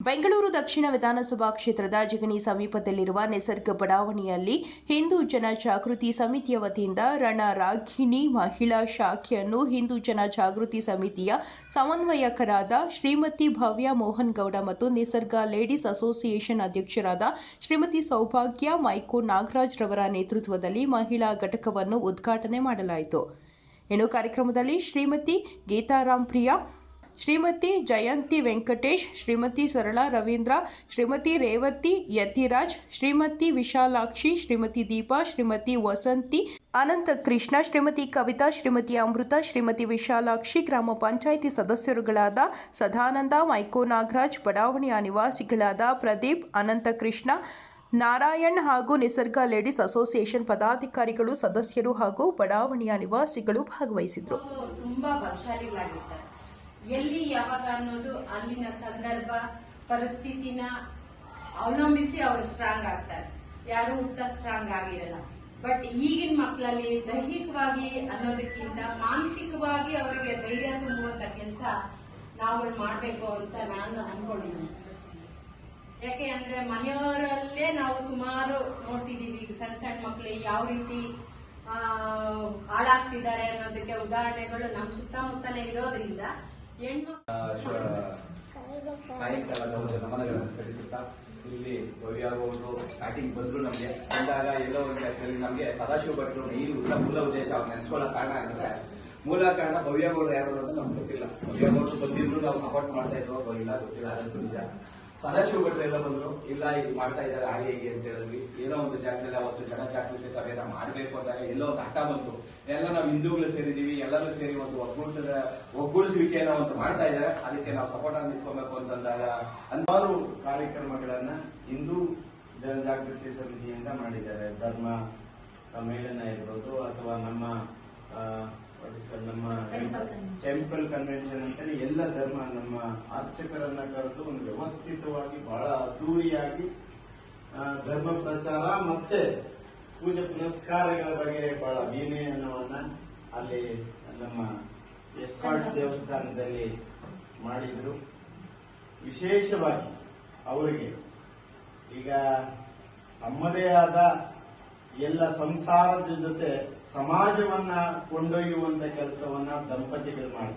ಬೆಂಗಳೂರು ದಕ್ಷಿಣ ವಿಧಾನಸಭಾ ಕ್ಷೇತ್ರದ ಜಗನಿ ಸಮೀಪದಲ್ಲಿರುವ ನಿಸರ್ಗ ಬಡಾವಣೆಯಲ್ಲಿ ಹಿಂದೂ ಜನ ಜಾಗೃತಿ ಸಮಿತಿಯ ವತಿಯಿಂದ ರಣರಾಗಿಣಿ ಮಹಿಳಾ ಶಾಖೆಯನ್ನು ಹಿಂದೂ ಜನ ಜಾಗೃತಿ ಸಮಿತಿಯ ಸಮನ್ವಯಕರಾದ ಶ್ರೀಮತಿ ಭವ್ಯ ಮೋಹನ್ ಗೌಡ ಮತ್ತು ನಿಸರ್ಗ ಲೇಡೀಸ್ ಅಸೋಸಿಯೇಷನ್ ಅಧ್ಯಕ್ಷರಾದ ಶ್ರೀಮತಿ ಸೌಭಾಗ್ಯ ಮೈಕೋ ನಾಗರಾಜ್ ರವರ ನೇತೃತ್ವದಲ್ಲಿ ಮಹಿಳಾ ಘಟಕವನ್ನು ಉದ್ಘಾಟನೆ ಮಾಡಲಾಯಿತು. ಇನ್ನು ಕಾರ್ಯಕ್ರಮದಲ್ಲಿ ಶ್ರೀಮತಿ ಗೀತಾರಾಮ್ ಪ್ರಿಯಾ ಶ್ರೀಮತಿ ಜಯಂತಿ ವೆಂಕಟೇಶ್, ಶ್ರೀಮತಿ ಸರಳಾ ರವೀಂದ್ರ, ಶ್ರೀಮತಿ ರೇವತಿ ಯತಿರಾಜ್, ಶ್ರೀಮತಿ ವಿಶಾಲಾಕ್ಷಿ, ಶ್ರೀಮತಿ ದೀಪಾ, ಶ್ರೀಮತಿ ವಸಂತಿ, ಅನಂತ ಕೃಷ್ಣ, ಶ್ರೀಮತಿ ಕವಿತಾ, ಶ್ರೀಮತಿ ಅಮೃತ, ಶ್ರೀಮತಿ ವಿಶಾಲಾಕ್ಷಿ ಗ್ರಾಮ ಪಂಚಾಯಿತಿ ಸದಸ್ಯರುಗಳಾದ ಸದಾನಂದ, ಮೈಕೋ ನಾಗರಾಜ್, ಬಡಾವಣೆಯ ನಿವಾಸಿಗಳಾದ ಪ್ರದೀಪ್, ಅನಂತ ಕೃಷ್ಣ, ನಾರಾಯಣ್ ಹಾಗೂ ನಿಸರ್ಗ ಲೇಡೀಸ್ ಅಸೋಸಿಯೇಷನ್ ಪದಾಧಿಕಾರಿಗಳು, ಸದಸ್ಯರು ಹಾಗೂ ಬಡಾವಣೆಯ ನಿವಾಸಿಗಳು ಭಾಗವಹಿಸಿದರು ಎಲ್ಲಿ ಯಾವಾಗ ಅನ್ನೋದು ಅಲ್ಲಿನ ಸಂದರ್ಭ, ಪರಿಸ್ಥಿತಿನ ಅವಲಂಬಿಸಿ ಅವರು ಸ್ಟ್ರಾಂಗ್ ಆಗ್ತಾರೆ. ಯಾರು ಹುಟ್ಟ ಸ್ಟ್ರಾಂಗ್ ಆಗಿರಲ್ಲ. ಬಟ್ ಈಗಿನ ಮಕ್ಕಳಲ್ಲಿ ದೈಹಿಕವಾಗಿ ಅನ್ನೋದಕ್ಕಿಂತ ಮಾನಸಿಕವಾಗಿ ಅವರಿಗೆ ಧೈರ್ಯ ತುಂಬುವಂತ ಕೆಲಸ ನಾವುಗಳು ಮಾಡಬೇಕು ಅಂತ ನಾನು ಅನ್ಕೊಂಡಿದ್ದೀನಿ. ಯಾಕೆ ಅಂದ್ರೆ ಮನೆಯವರಲ್ಲೇ ನಾವು ಸುಮಾರು ನೋಡ್ತಿದ್ದೀವಿ ಈಗ ಸಣ್ಣ ಸಣ್ಣ ಮಕ್ಕಳು ಯಾವ ರೀತಿ ಹಾಳಾಗ್ತಿದ್ದಾರೆ ಅನ್ನೋದಕ್ಕೆ ಉದಾಹರಣೆಗಳು ನಮ್ಮ ಸುತ್ತಮುತ್ತಲೇ ಇರೋದ್ರಿಂದ ಸಾಯಂಕಾಲದ ಒಂದು ನಮನಗಳನ್ನು ಸಲ್ಲಿಸುತ್ತಾ ಇಲ್ಲಿ ಭವ್ಯ ಅವರು ಸ್ಟಾರ್ಟಿಂಗ್ ಬಂದ್ರು ನಮ್ಗೆ. ಬಂದಾಗ ಎಲ್ಲೋ ಒಂದು ಲೆಕ್ಕದಲ್ಲಿ ನಮ್ಗೆ ಸದಾಶಿವ ಭಟ್ರು ಈ ಮೂಲ ಉದ್ದೇಶ ಅವ್ರು ನೆನೆಸ್ಕೊಳ್ಳೋ ಕಾರಣ ಅಂದ್ರೆ ಮೂಲ ಕಾರಣ ಭವ್ಯ ಗೌಡ್ರು ಯಾರು ಅಂತ ನಮ್ಗೆ ಗೊತ್ತಿಲ್ಲ. ಭವ್ಯ ಗೌಡ್ರು ಬಂದಿದ್ರು, ನಾವು ಸಪೋರ್ಟ್ ಮಾಡ್ತಾ ಇದ್ವೋ, ಇಲ್ಲ ಗೊತ್ತಿಲ್ಲ, ಅದಂತೂ ನಿಜ. ಸದಾಶಿವ ಭಟ್ರು ಎಲ್ಲ ಬಂದ್ರು, ಇಲ್ಲ, ಇದು ಮಾಡ್ತಾ ಇದ್ದಾರೆ, ಹಾಗೆ ಹೀಗೆ ಅಂತ ಹೇಳಿದ್ವಿ. ಏನೋ ಒಂದು ಜಾಗದಲ್ಲಿ ಅವತ್ತು ಜನ ಜಾಗೃತಿ ಸಭೆಯನ್ನ ಮಾಡಬೇಕು ಅಂದಾಗ ಎಲ್ಲೋ ಒಂದು ಹಠ ಬಂತು. ಎಲ್ಲ ನಾವು ಹಿಂದೂಗಳು ಸೇರಿದೀವಿ ಎಲ್ಲರೂ ಸೇರಿ ಒಂದು ಒಗ್ಗೂಟದ ಒಗ್ಗೂಡಿಸುವಿಕೆಯನ್ನ ಒಂದು ಮಾಡ್ತಾ ಇದ್ದಾರೆ. ಅದಕ್ಕೆ ನಾವು ಸಪೋರ್ಟ್ ಆಗಿ ನಿಂತ್ಕೊಬೇಕು ಅಂತಂದಾಗ ಹಲವಾರು ಕಾರ್ಯಕ್ರಮಗಳನ್ನ ಹಿಂದೂ ಜನಜಾಗೃತಿ ಸಮಿತಿಯಿಂದ ಮಾಡಿದ್ದಾರೆ. ಧರ್ಮ ಸಮ್ಮೇಳನ ಇರ್ಬೋದು ಅಥವಾ ನಮ್ಮ ನಮ್ಮ ಟೆಂಪಲ್ ಕನ್ವೆನ್ಷನ್ ಅಂತೇಳಿ ಎಲ್ಲ ಧರ್ಮ ನಮ್ಮ ಅರ್ಚಕರನ್ನ ಕರೆದು ಒಂದು ವ್ಯವಸ್ಥಿತವಾಗಿ ಬಹಳ ಅದ್ದೂರಿಯಾಗಿ ಧರ್ಮ ಪ್ರಚಾರ ಮತ್ತೆ ಪೂಜೆ ಪುನಸ್ಕಾರಗಳ ಬಗ್ಗೆ ಬಹಳ ವಿನಯನವನ್ನ ಅಲ್ಲಿ ನಮ್ಮ ಎಸ್ಪಾಟ್ ದೇವಸ್ಥಾನದಲ್ಲಿ ಮಾಡಿದ್ರು. ವಿಶೇಷವಾಗಿ ಅವರಿಗೆ ಈಗ ತಮ್ಮದೇ ಆದ ಎಲ್ಲ ಸಂಸಾರದ ಜೊತೆ ಸಮಾಜವನ್ನ ಕೊಂಡೊಯ್ಯುವಂತ ಕೆಲಸವನ್ನ ದಂಪತಿಗಳು ಮಾಡ್ತಾರೆ.